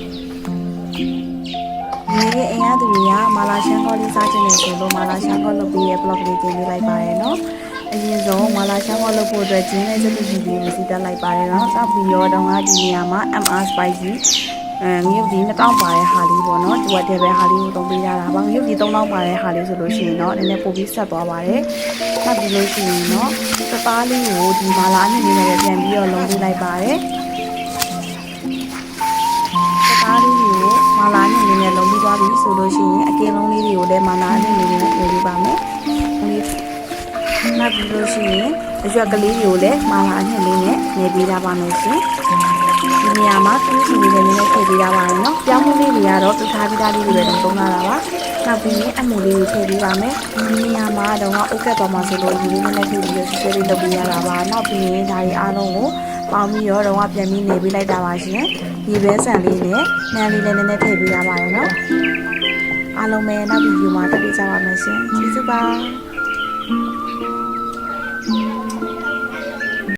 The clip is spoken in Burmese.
ဒီအိမ်ရသူတွေကမာလာရှန်ကောလေးစားချင်တယ်ဆိုလို့မာလာရှန်ကောလုပ်ပြီးရဲ့ blog လေးတင်ပေးလိုက်ပါတယ်နော်အရင်ဆုံးမာလာရှန်ကောလုပ်ဖို့အတွက်ဂျင်းနဲ့စက်တူရှင်ပြီးမစီတက်လိုက်ပါတယ်နော်တောက်ပြီးတော့တော့ကဒီနေရာမှာ MR spicy အဲငရုတ်ဒီ1000ပါတဲ့ဟာလေးပေါ့နော်ဒီဝတ်တဲ့ပဲဟာလေးကိုသုံးပေးရတာပါငရုတ်ဒီ3000ပါတဲ့ဟာလေးဆိုလို့ရှိရင်တော့နည်းနည်းပိုပြီးဆက်သွားပါတယ်နောက်ပြီးလို့ရှိရင်တော့သသားလေးကိုဒီမာလာနဲ့နေနဲ့ပြန်ပြီးတော့လုံးပေးလိုက်ပါတယ် သွားပြီဆိုလို့ရှိရင်အကင်းလုံးလေးတွေကိုလည်းမာလာနဲ့နေနဲ့နေပေးပါမယ်နောက်ပြီးလို့ရှိရင်အရွက်ကလေးတွေကိုလည်းမာလာအနှစ်လေးနဲ့နေပေးထားပါမယ်ရှင်ဒီနေရာမှာသူ့စီလေးလည်းနည်းနည်းထည့်ပေးထားပါမယ်နော်ပြောင်းမှုလေးတွေကတော့သူထားပြီးသားလေးတွေပဲသုံးထားတာပါနောက်ပြီးရင်အမူလေးကိုထည့်ပေးပါမယ်ဒီနေရာမှာတော့အုတ်ကက်သွားမှာဆိုလို့ဒီလေးနည်းနည်းထည့်ပြီးတော့ဆွဲလေးလုပ်ပေးရတာပါနောက်ပြီးရင်ဒါတွေအားလုံးကိုပေါင်းပြီးတော့တော့ပြန်ပြီးနေပေးလိုက်တာပါရှင်ဒီဘဲဆန်လေးနဲ့နှမ်းလေးလည်းနည်းနည်းထည့်ပေးရပါတယ်နော် အားလုံးပဲနောက်ဗီဒီယိုမှာတက်ပေးကြပါမယ်ရှင်ကျေးဇူးပါ